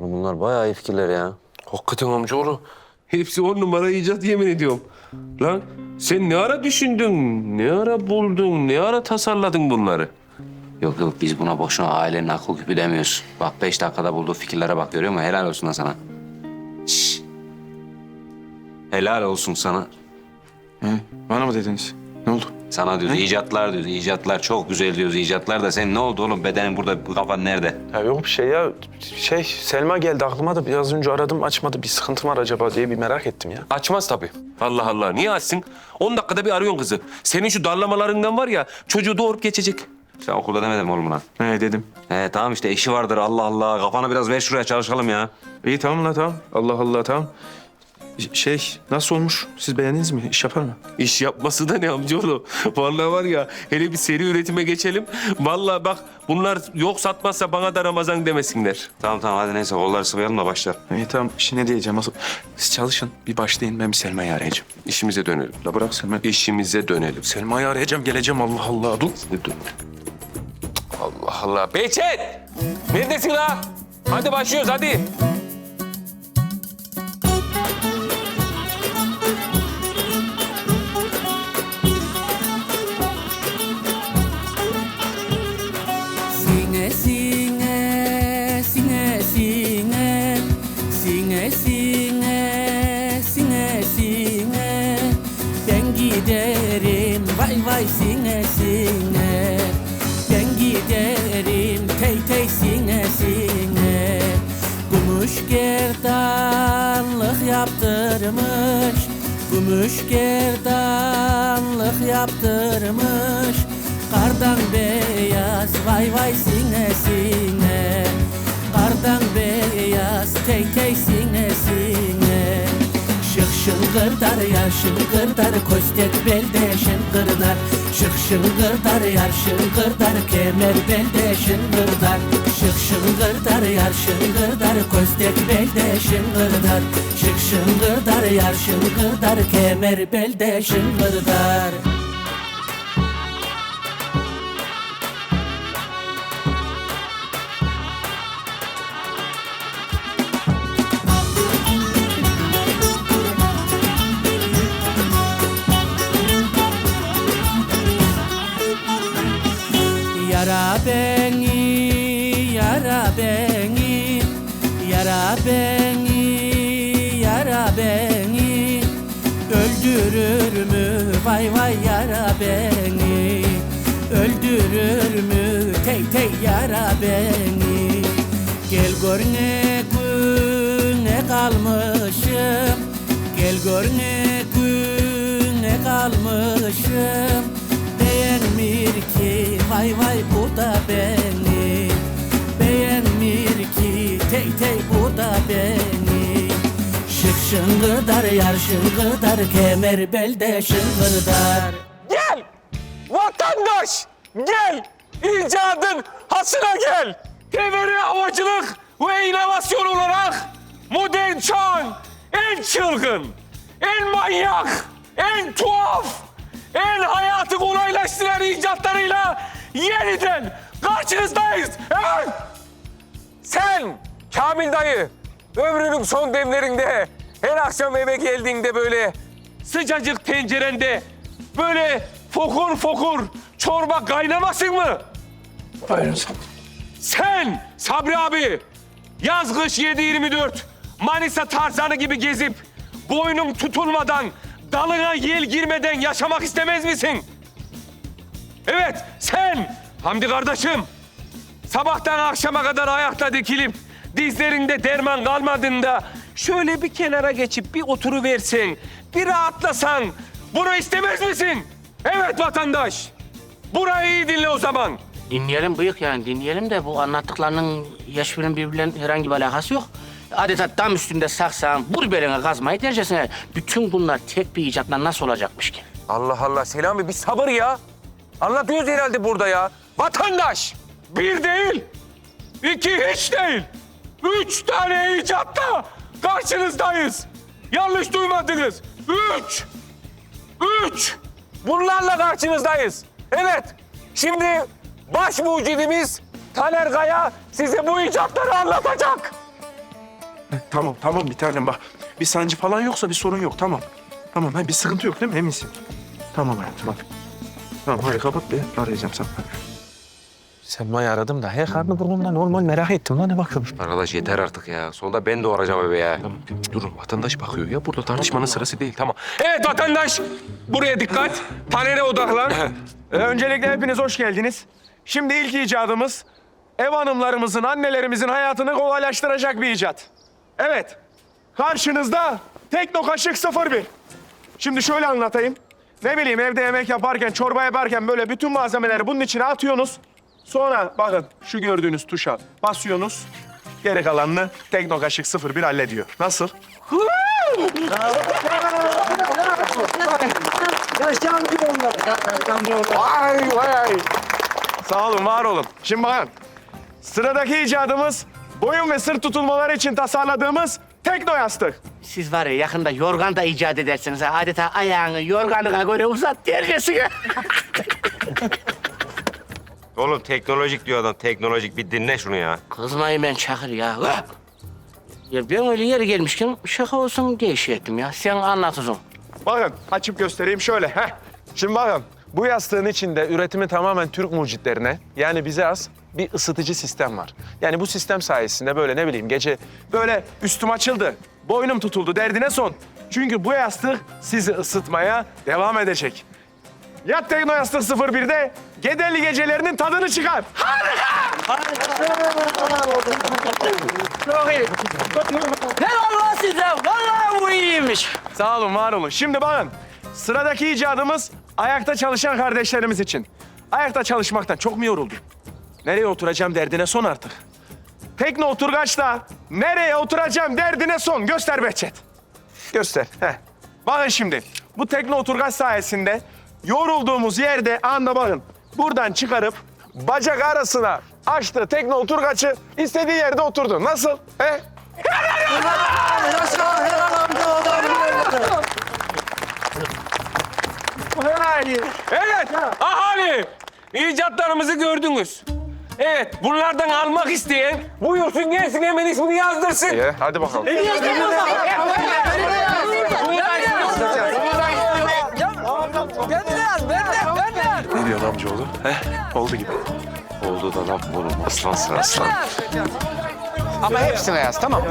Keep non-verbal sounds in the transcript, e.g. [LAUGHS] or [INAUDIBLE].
Oğlum bunlar bayağı iyi fikirler ya. Hakikaten amcaoğlu. Hepsi on numara icat yemin ediyorum. Lan sen ne ara düşündün, ne ara buldun, ne ara tasarladın bunları? Yok yok biz buna boşuna ailenin akıl küpü demiyoruz. Bak beş dakikada bulduğu fikirlere bak görüyor musun? Helal olsun lan sana. Şşş. Helal olsun sana. He, bana mı dediniz? Ne oldu? Sana diyoruz icatlar diyoruz. icatlar çok güzel diyoruz icatlar da sen ne oldu oğlum? Bedenin burada, bu kafan nerede? Ya yok bir şey ya. Şey Selma geldi aklıma da biraz önce aradım açmadı. Bir sıkıntı var acaba diye bir merak ettim ya. Açmaz tabii. Allah Allah niye açsın? 10 dakikada bir arıyorsun kızı. Senin şu darlamalarından var ya çocuğu doğurup geçecek. Sen okulda demedin mi oğlum buna? He dedim. He tamam işte işi vardır Allah Allah. Kafana biraz ver şuraya çalışalım ya. İyi tamam la tamam. Allah Allah tamam. Şey nasıl olmuş? Siz beğendiniz mi? İş yapar mı? İş yapması da ne amcaoğlu? [LAUGHS] Vallahi var ya hele bir seri üretime geçelim. Vallahi bak bunlar yok satmazsa bana da Ramazan demesinler. Tamam tamam hadi neyse kolları sıvayalım da başla. İyi tamam. Şimdi ne diyeceğim asıl? Siz çalışın. Bir başlayın. Ben bir Selma'yı arayacağım. İşimize dönelim. La bırak Selma. İşimize dönelim. Selma'yı arayacağım. Geleceğim Allah Allah. Dur. Dur. Allah Allah. Behçet! Neredesin la? Hadi başlıyoruz hadi. Sine sine sine sine ben giderim. Vay vay sine sine ben giderim. Tey sine sine Gümüş gerdanlık yaptırmış Gümüş gerdanlık yaptırmış. Kardan beyaz vay vay sine sine Kardan beyaz tey tey sine sine. Şık şıngırdar yar şıngırdar Kostek belde şıngırdar Şık şıngırdar yar şıngırdar Kemer belde şıngırdar. Şık şıngırdar yar şıngırdar Kostek belde şıngırdar. Şık şıngırdar yar şıngırdar Kemer belde şıngırdar beni Öldürür mü? Vay vay yara beni Öldürür mü? Tey tey yara beni. Gel gör ne güne kalmışım. Gel gör ne güne kalmışım. Beğenmir ki vay vay bu da beni. Beğenmir ki tey tey bu da beni şıngırdar yar şıngırdar Kemer belde şıngırdar Gel! Vatandaş! Gel! İcadın hasına gel! Devre havacılık ve inovasyon olarak modern çağın en çılgın, en manyak, en tuhaf, en hayatı kolaylaştıran icatlarıyla yeniden karşınızdayız. Evet! Sen Kamil dayı ömrünün son demlerinde her akşam eve geldiğinde böyle sıcacık tencerende böyle fokur fokur çorba kaynamasın mı? Buyurun. Sen Sabri abi yaz kış 7-24 Manisa Tarzanı gibi gezip boynum tutulmadan dalına yel girmeden yaşamak istemez misin? Evet sen Hamdi kardeşim sabahtan akşama kadar ayakta dikilip dizlerinde derman kalmadığında şöyle bir kenara geçip bir oturuversen, bir rahatlasan bunu istemez misin? Evet vatandaş. Burayı iyi dinle o zaman. Dinleyelim bıyık yani dinleyelim de bu anlattıklarının yaşının birbirlerinin herhangi bir alakası yok. Adeta tam üstünde saksağın bur beline kazmayı tercihsine bütün bunlar tek bir icatla nasıl olacakmış ki? Allah Allah Selami bir sabır ya. Anlatıyoruz herhalde burada ya. Vatandaş bir değil, iki hiç değil. Üç tane icatta karşınızdayız. Yanlış duymadınız. Üç. Üç. Bunlarla karşınızdayız. Evet. Şimdi baş mucidimiz Taner Kaya size bu icatları anlatacak. Tamam tamam bir tanem bak. Bir sancı falan yoksa bir sorun yok tamam. Tamam ha, bir sıkıntı yok değil mi eminsin? Tamam hayatım hadi. Tamam hadi kapat bir arayacağım sana. Selma'yı aradım da her karnı burnumda normal merak ettim lan ne bakın. Arkadaş yeter artık ya. Sonunda ben doğuracağım bebeği ya. Durun vatandaş bakıyor ya. Burada tartışmanın sırası değil. Tamam. Evet vatandaş. Buraya dikkat. Panele odaklan. Ee, Öncelikle hepiniz hoş geldiniz. Şimdi ilk icadımız ev hanımlarımızın, annelerimizin hayatını kolaylaştıracak bir icat. Evet, karşınızda Tekno Kaşık 01. Şimdi şöyle anlatayım. Ne bileyim evde yemek yaparken, çorba yaparken böyle bütün malzemeleri bunun içine atıyorsunuz. Sonra bakın şu gördüğünüz tuşa basıyorsunuz. Geri kalanını Tekno Kaşık 01 hallediyor. Nasıl? Vay vay. Sağ olun, var olun. Şimdi bakın. Sıradaki icadımız boyun ve sırt tutulmaları için tasarladığımız tekno yastık. Siz var ya yakında yorgan da icat edersiniz. ha. Adeta ayağını yorganına göre uzat dergesine. [LAUGHS] Oğlum teknolojik diyor adam. Teknolojik bir dinle şunu ya. Kızmayın ben Çakır ya. Hıh! Ya ben öyle yeri gelmişken şaka olsun diye şey ettim ya. Sen anlat uzun. Bakın açıp göstereyim şöyle. Heh. Şimdi bakın. Bu yastığın içinde üretimi tamamen Türk mucitlerine yani bize az bir ısıtıcı sistem var. Yani bu sistem sayesinde böyle ne bileyim gece böyle üstüm açıldı, boynum tutuldu derdine son. Çünkü bu yastık sizi ısıtmaya devam edecek. Yat Tekno Yastık 01'de Gedeli gecelerinin tadını çıkar. Helal size. Vallahi bu iyiymiş. Sağ olun, var olun. Şimdi bakın, sıradaki icadımız ayakta çalışan kardeşlerimiz için. Ayakta çalışmaktan çok mu yoruldun? Nereye oturacağım derdine son artık. Tekno oturgaçta nereye oturacağım derdine son. Göster Behçet. Göster. Heh. Bakın şimdi, bu tekno oturgaç sayesinde yorulduğumuz yerde anda bakın. Buradan çıkarıp bacak arasına açtı tekno oturgaçı istediği yerde oturdu. Nasıl? He? Evet ahali. icatlarımızı gördünüz. Evet bunlardan almak isteyen buyursun gelsin hemen ismini yazdırsın. Ee, hadi bakalım. Ne diyorsun amcaoğlu? He? Oldu gibi. Oldu da laf oğlum. Aslan aslan. Ama hepsine yaz tamam.